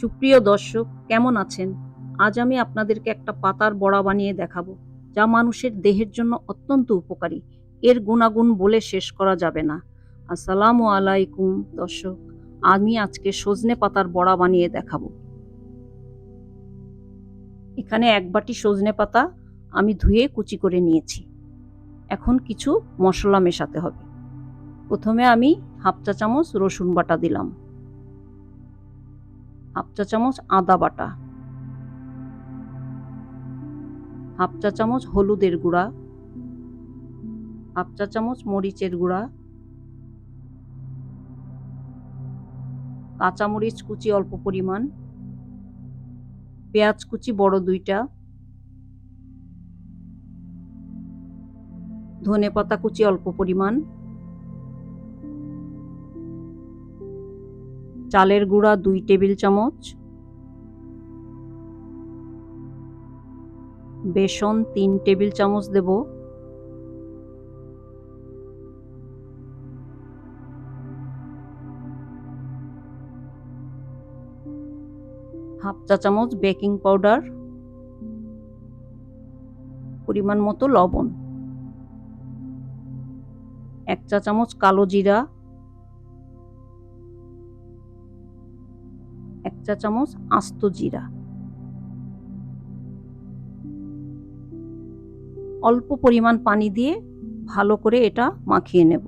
সুপ্রিয় দর্শক, কেমন আছেন? আজ আমি আপনাদেরকে একটা পাতার বড়া বানিয়ে দেখাবো, যা মানুষের দেহের জন্য অত্যন্ত উপকারী। এর গুণাগুণ বলে শেষ করা যাবে না। আসসালামু আলাইকুম, দর্শক। আমি আজকে সজনে পাতার বড়া বানিয়ে দেখাবো। এখানে এক বাটি সজনে পাতা আমি ধুয়ে কুচি করে নিয়েছি। এখন কিছু মশলা মেশাতে হবে। প্রথমে আমি হাফ চা চামচ রসুন বাটা দিলাম। হাফ চা চামচ আদা বাটা, হাফ চা চামচ হলুদের গুঁড়া, হাফ চা চামচ মরিচের গুঁড়া, কাঁচামরিচ কুচি অল্প পরিমাণ, পেঁয়াজ কুচি বড় দুইটা ধনে পাতা কুচি অল্প পরিমাণ চালের গুঁড়া দুই টেবিল চামচ, বেসন তিন টেবিল চামচ দেব, হাফ চা চামচ বেকিং পাউডার, পরিমাণ মতো লবণ, এক চা চামচ কালো জিরা এক চা চামচ আস্ত জিরা। অল্প পরিমাণ পানি দিয়ে ভালো করে এটা মাখিয়ে নেব।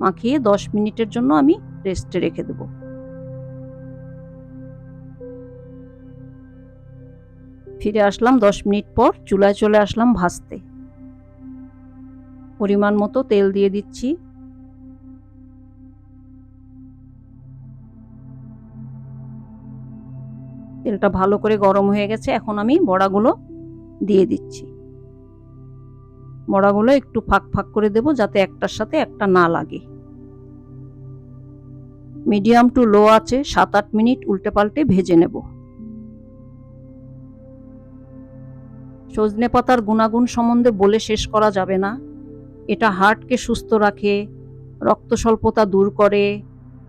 মাখিয়ে দশ মিনিটের জন্য আমি রেস্টে রেখে দেব। ফিরে আসলাম দশ মিনিট পর চুলায় চলে আসলাম ভাজতে। পরিমাণ মতো তেল দিয়ে দিচ্ছি। তেলটা ভালো করে গরম হয়ে গেছে, এখন আমি বড়াগুলো দিয়ে দিচ্ছি। বড়াগুলো একটু ফাঁক ফাঁক করে দেব যাতে একটার সাথে একটা না লাগে। মিডিয়াম টু লো আছে, সাত আট মিনিট উল্টে পাল্টে ভেজে নেব। সজনে পাতার গুণাগুণ সম্বন্ধে বলে শেষ করা যাবে না। এটা হার্টকে সুস্থ রাখে, রক্ত স্বল্পতা দূর করে,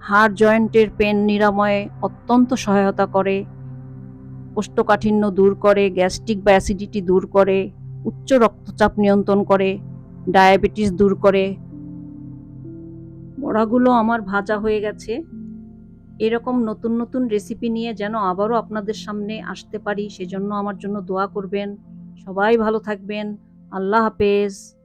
হাড় জয়েন্টের পেন নিরাময়ে অত্যন্ত সহায়তা করে। কোষ্ঠকাঠিন্য দূর করে, গ্যাস্ট্রিক বা অ্যাসিডিটি দূর করে, উচ্চ রক্তচাপ নিয়ন্ত্রণ করে, ডায়াবেটিস দূর করে। বড়াগুলো আমার ভাজা হয়ে গেছে। এরকম নতুন নতুন রেসিপি নিয়ে যেন আবারও আপনাদের সামনে আসতে পারি, সেজন্য আমার জন্য দোয়া করবেন। সবাই ভালো থাকবেন। আল্লাহ হাফেজ।